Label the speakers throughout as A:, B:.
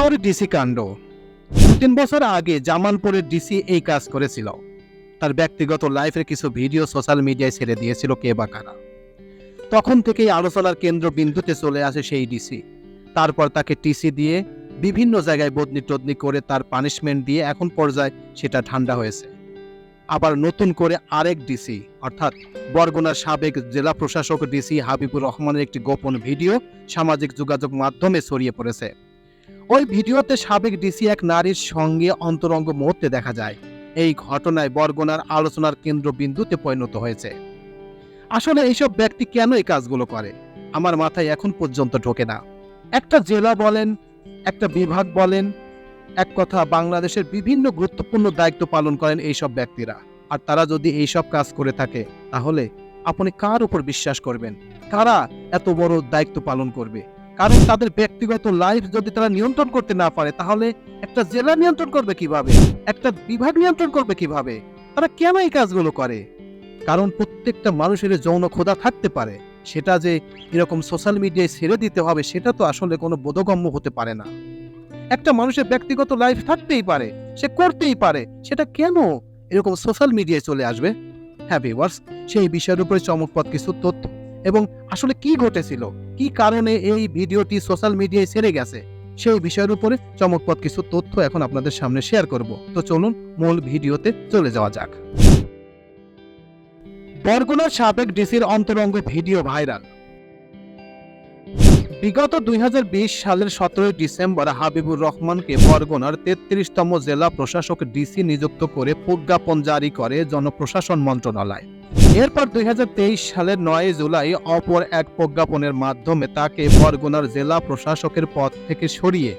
A: এবার ডিসি কাণ্ড। তিন বছর আগে জামালপুরের ডিসি এই কাজ করেছিল। তার ব্যক্তিগত লাইফের কিছু ভিডিও সোশ্যাল মিডিয়ায় ছেড়ে দিয়েছিল কে বা কারা। তখন থেকেই আলোচনার কেন্দ্রবিন্দুতে চলে আসে সেই ডিসি। তারপর তাকে টিসি দিয়ে বিভিন্ন জায়গায় বদনি টদনি করে তার পানিশমেন্ট দিয়ে এখন পর্যায়ে সেটা ঠান্ডা হয়েছে। আবার নতুন করে আরেক ডিসি, অর্থাৎ বরগুনার সাবেক জেলা প্রশাসক ডিসি হাবিবুর রহমানের একটি গোপন ভিডিও সামাজিক যোগাযোগ মাধ্যমে ছড়িয়ে পড়েছে। ওই ভিডিওতে সাবেক ডিসি এক নারীর সঙ্গে অন্তরঙ্গ মুহূর্তে দেখা যায়। এই ঘটনায় বরগুনার আলোচনার কেন্দ্রবিন্দুতে পরিণত হয়েছে। আসলে এইসব ব্যক্তি কেন এই কাজগুলো করে? আমার মাথায় এখন পর্যন্ত ঢোকে না। একটা জেলা বলেন, একটা বিভাগ বলেন, এক কথা বাংলাদেশের বিভিন্ন গুরুত্বপূর্ণ দায়িত্ব পালন করেন এইসব ব্যক্তিরা। আর তারা যদি এইসব কাজ করে থাকে, তাহলে আপনি কার উপর বিশ্বাস করবেন? কারা এত বড় দায়িত্ব পালন করবে? কারণ তাদের ব্যক্তিগত লাইফ যদি তারা নিয়ন্ত্রণ করতে না পারে, তাহলে একটা জেলা নিয়ন্ত্রণ করবে কীভাবে? একটা বিভাগ নিয়ন্ত্রণ করবে কীভাবে? তারা কেন এই কাজগুলো করে? কারণ প্রত্যেকটা মানুষের যৌন ক্ষুধা থাকতে পারে। সেটা যে এরকম সোশ্যাল মিডিয়ায় ছেড়ে দিতে হবে, সেটা তো আসলে কোনো বোধগম্য হতে পারে না। একটা মানুষের ব্যক্তিগত লাইফ থাকতেই পারে, সে করতেই পারে, সেটা কেন এরকম সোশ্যাল মিডিয়ায় চলে আসবে? হ্যাঁ ভিউয়ার্স সেই বিষয়ের উপরে চমকপদ কিছু তথ্য। এবং আসলে কি ঘটেছিল? কি কারণে এই ভিডিওটি সোশ্যাল মিডিয়ায় ছেড়ে গেছে? সেই বিষয়ের উপরে চমকপদ কিছু তথ্য এখন আপনাদের সামনে শেয়ার করব। তো চলুন মূল ভিডিওতে চলে যাওয়া যাক। বরগুনার সাবেক ডিসির অন্তরঙ্গ ভিডিও ভাইরাল। বিগত দুই হাজার বিশ সালের সতেরোই ডিসেম্বর হাবিবুর রহমানকে বরগুনার তেত্রিশতম জেলা প্রশাসক ডিসি নিযুক্ত করে প্রজ্ঞাপন জারি করে জনপ্রশাসন মন্ত্রণালয়। এরপর দুই হাজার তেইশ সালের নয় জুলাই অপর এক প্রজ্ঞাপনের মাধ্যমে তাকে বরগুনার জেলা প্রশাসকের পদ থেকে সরিয়ে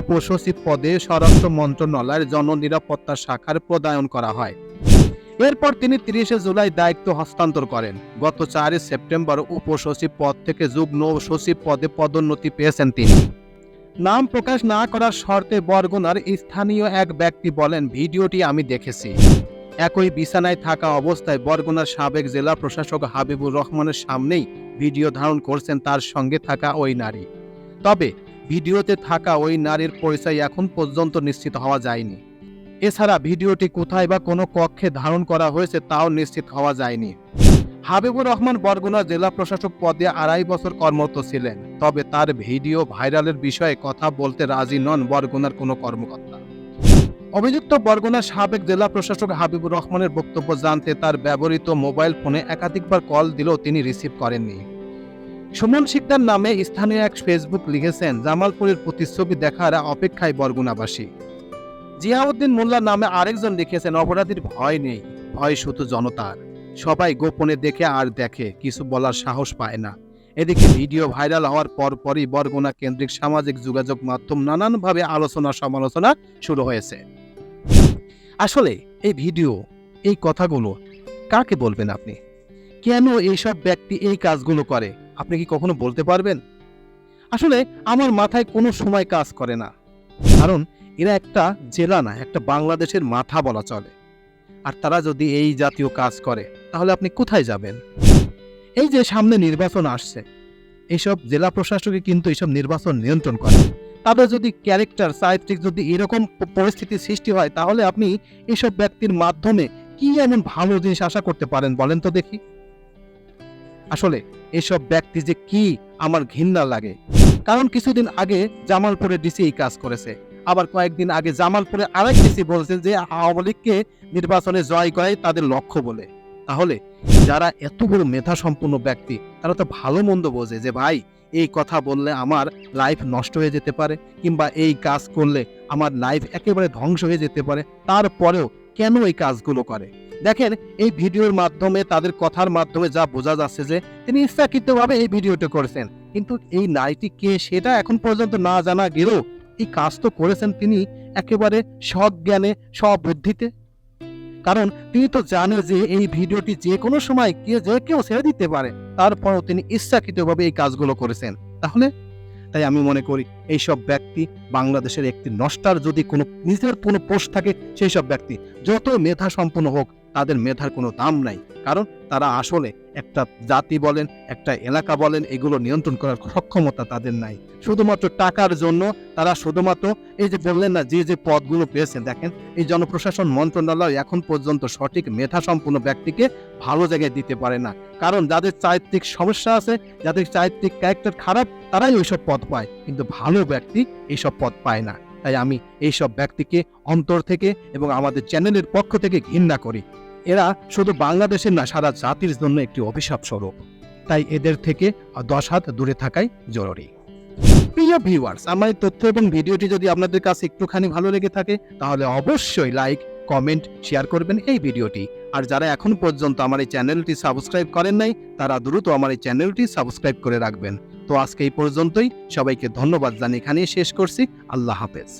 A: উপসচিব পদে স্বরাষ্ট্র মন্ত্রণালয়ের জননিরাপত্তা শাখার প্রদায়ন করা হয়। এরপর তিনি তিরিশে জুলাই দায়িত্ব হস্তান্তর করেন। গত চারই সেপ্টেম্বর উপসচিব পদ থেকে যুগ্ম সচিব পদে পদোন্নতি পেয়েছেন তিনি। নাম প্রকাশ না করার শর্তে বরগুনার স্থানীয় এক ব্যক্তি বলেন, ভিডিওটি আমি দেখেছি। একই বিছানায় থাকা অবস্থায় বরগুনার সাবেক জেলা প্রশাসক হাবিবুর রহমানের সামনেই ভিডিও ধারণ করছেন তার সঙ্গে থাকা ওই নারী। তবে ভিডিওতে থাকা ওই নারীর পরিচয় এখন পর্যন্ত নিশ্চিত হওয়া যায়নি। এছাড়া ভিডিওটি কোথায় বা কোনো কক্ষে ধারণ করা হয়েছে তাও নিশ্চিত হওয়া যায়নি। হাবিবুর রহমান বরগুনা জেলা প্রশাসক পদে আড়াই বছর কর্মরত ছিলেন, তবে তার ভিডিও ভাইরালের বিষয়ে কথা বলতে রাজি নন বরগুনার কোনো কর্মকর্তা। অভিযুক্ত বরগুনার সাবেক জেলা প্রশাসক হাবিবুর রহমানের বক্তব্য জানতে তার ব্যবহৃত মোবাইল ফোনে একাধিকবার কল দিলেও তিনি রিসিভ করেননি। সুমন শিকদার নামে স্থানীয় এক ফেসবুক লিখেছেন, জামালপুরের প্রতিচ্ছবি দেখার অপেক্ষায় বরগুনাবাসী। জিয়াউদ্দিন মোল্লা নামে আরেকজন লিখেছেন, অপরাধীর ভয় নেই, ভয় শুধু জনতার। সবাই গোপনে দেখে আর দেখে, কিছু বলার সাহস পায় না। এদিকে ভিডিও ভাইরাল হওয়ার পর পরই বরগুনা কেন্দ্রিক সামাজিক যোগাযোগ মাধ্যম নানানভাবে আলোচনা সমালোচনা শুরু হয়েছে। আসলে এই ভিডিও, এই কথাগুলো কাকে বলবেন আপনি? কেন এইসব ব্যক্তি এই কাজগুলো করে? আপনি কি কখনো বলতে পারবেন? আসলে আমার মাথায় কোনো সময় কাজ করে না। কারণ এরা একটা জেলা না, একটা বাংলাদেশের মাথা বলা চলে। আর তারা যদি এই জাতীয় কাজ করে, তাহলে আপনি কোথায় যাবেন? এই যে সামনে নির্বাচন আসছে এইসব জেলা প্রশাসকে কিন্তু এইসব নির্বাচন নিয়ন্ত্রণ করে। তাদের যদি ক্যারেক্টার সাহিত্যিক যদি এরকম পরিস্থিতি সৃষ্টি হয়, তাহলে আপনি এইসব ব্যক্তির মাধ্যমে কি এমন ভালো জিনিস আশা করতে পারেন বলেন তো দেখি। আসলে এসব ব্যক্তি যে কি আমার ঘৃণা লাগে। কারণ কিছুদিন আগে জামালপুরে ডিসি এই কাজ করেছে। আবার কয়েকদিন আগে জামালপুরে আরেক ডিসি বলছে যে আওয়ামী লীগকে নির্বাচনে জয় করাই তাদের লক্ষ্য বলে। তাহলে যারা এত বড় মেধা সম্পন্ন ব্যক্তি, তারা তো ভালো মন্দ বোঝে যে, ভাই, এই কথা বললে আমার লাইফ নষ্ট হয়ে যেতে পারে কিংবা এই কাজ করলে আমার লাইফ একেবারে ধ্বংস হয়ে যেতে পারে। তারপরেও কেন এই কাজগুলো করে? দেখেন, এই ভিডিওর মাধ্যমে, তাদের কথার মাধ্যমে যা বোঝা যাচ্ছে যে, তিনি ইচ্ছাকৃতভাবে এই ভিডিওটা করেছেন। কিন্তু এই নারীটি কে সেটা এখন পর্যন্ত না জানা গেলেও এই কাজ তো করেছেন তিনি একেবারে সজ্ঞানে সবুদ্ধিতে কারণ তিনি তো জানেন যে এই ভিডিওটি যে কোনো সময় কে যে কেউ ছেড়ে দিতে পারে। তারপরও তিনি ইচ্ছাকৃতভাবে এই কাজগুলো করেছেন। তাহলে? তাই আমি মনে করি এই সব ব্যক্তি বাংলাদেশের একটি নষ্টার যদি কোনো নিজের কোনো পোষ থাকে সেই সব ব্যক্তি যত মেধা সম্পন্ন হোক তাদের মেধার কোনো দাম নাই। কারণ তারা আসলে একটা জাতি বলেন, একটা এলাকা বলেন, এগুলো নিয়ন্ত্রণ করার সক্ষমতা তাদের নাই। শুধুমাত্র টাকার জন্য তারা শুধুমাত্র এই যে বললেন না, যে যে পদগুলো পেয়েছেন, দেখেন, এই জনপ্রশাসন মন্ত্রণালয় এখন পর্যন্ত সঠিক মেধা সম্পন্ন ব্যক্তিকে ভালো জায়গায় দিতে পারে না। কারণ যাদের চারিত্রিক সমস্যা আছে, যাদের চারিত্রিক ক্যারেক্টার খারাপ, তারাই ওইসব পদ পায়। কিন্তু ভালো ব্যক্তি এইসব পদ পায় না। তাই আমি এইসব ব্যক্তিকে অন্তর থেকে এবং আমাদের চ্যানেলের পক্ষ থেকে ঘৃণা করি। এরা শুধু বাংলাদেশের না, সারা জাতির জন্য একটি অভিশাপ স্বরূপ। তাই এদের থেকে দশ হাত দূরে থাকাই জরুরি। প্রিয় ভিউয়ার্স আমার তথ্য এবং ভিডিওটি যদি আপনাদের কাছে একটুখানি ভালো লেগে থাকে, তাহলে অবশ্যই লাইক কমেন্ট শেয়ার করবেন এই ভিডিওটি। আর যারা এখন পর্যন্ত আমার এই চ্যানেলটি সাবস্ক্রাইব করেন নাই, তারা দ্রুত আমার এই চ্যানেলটি সাবস্ক্রাইব করে রাখবেন। তো আজকে এই পর্যন্তই, সবাইকে ধন্যবাদ জানিয়ে এখানেই শেষ করছি। আল্লাহ হাফেজ।